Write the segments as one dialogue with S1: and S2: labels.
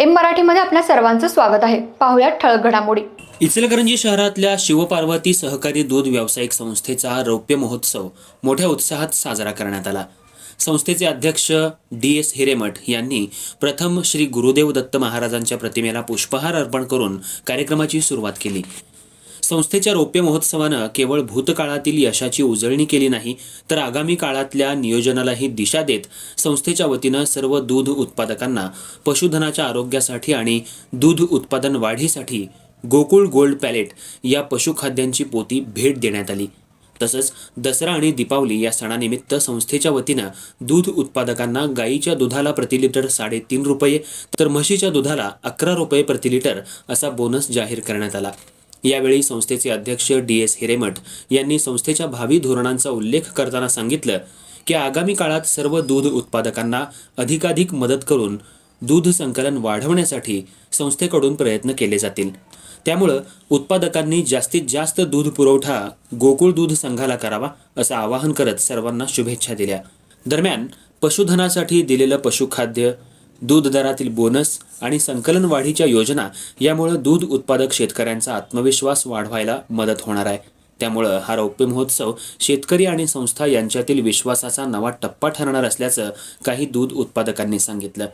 S1: M मराठीमध्ये आपल्या सर्वांचं स्वागत आहे. पाहुयात ठळक घडामोडी.
S2: इचलकरंजी शहरातल्या शिवपार्वती सहकारी दूध व्यावसायिक संस्थेचा रौप्य महोत्सव मोठ्या उत्साहात साजरा करण्यात आला. संस्थेचे अध्यक्ष डी एस हिरेमठ यांनी प्रथम श्री गुरुदेव दत्त महाराजांच्या प्रतिमेला पुष्पहार अर्पण करून कार्यक्रमाची सुरुवात केली. संस्थेच्या रौप्य महोत्सवानं केवळ भूतकाळातील यशाची उजळणी केली नाही तर आगामी काळातल्या नियोजनालाही दिशा देत संस्थेच्या वतीनं सर्व दूध उत्पादकांना पशुधनाच्या आरोग्यासाठी आणि दूध उत्पादन वाढीसाठी गोकुळ गोल्ड पॅलेट या पशुखाद्यांची पोती भेट देण्यात आली. तसंच दसरा आणि दीपावली या सणानिमित्त संस्थेच्या वतीनं दूध उत्पादकांना गाईच्या दुधाला प्रति लिटर साडेतीन रुपये तर म्हशीच्या दुधाला अकरा रुपये प्रति लिटर असा बोनस जाहीर करण्यात आला. यावेळी संस्थेचे अध्यक्ष डी एस हिरेमठ यांनी संस्थेच्या भावी धोरणांचा उल्लेख करताना सांगितलं की आगामी काळात सर्व दूध उत्पादकांना अधिकाधिक मदत करून दूध संकलन वाढवण्यासाठी संस्थेकडून प्रयत्न केले जातील. त्यामुळं उत्पादकांनी जास्तीत जास्त दूध पुरवठा गोकुळ दूध संघाला करावा असं आवाहन करत सर्वांना शुभेच्छा दिल्या. दरम्यान पशुधनासाठी दिलेलं पशुखाद्य दूध दरातील बोनस आणि संकलन वाढीच्या योजना यामुळं दूध उत्पादक शेतकऱ्यांचा आत्मविश्वास वाढवायला मदत होणार आहे. त्यामुळं हा रौप्य महोत्सव शेतकरी आणि संस्था यांच्यातील विश्वासाचा नवा टप्पा ठरणार असल्याचं काही दूध उत्पादकांनी सांगितलं.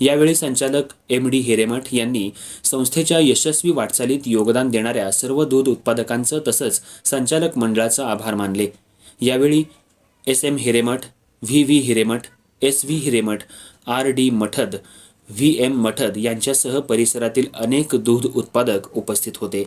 S2: यावेळी संचालक एम डी हिरेमठ यांनी संस्थेच्या यशस्वी वाटचालीत योगदान देणाऱ्या सर्व दूध उत्पादकांचं तसंच संचालक मंडळाचं आभार मानले. यावेळी S M Hiremath V V Hiremath S V Hiremath R D Mathad V M Mathad यांच्यासह परिसरातील अनेक दूध उत्पादक उपस्थित होते.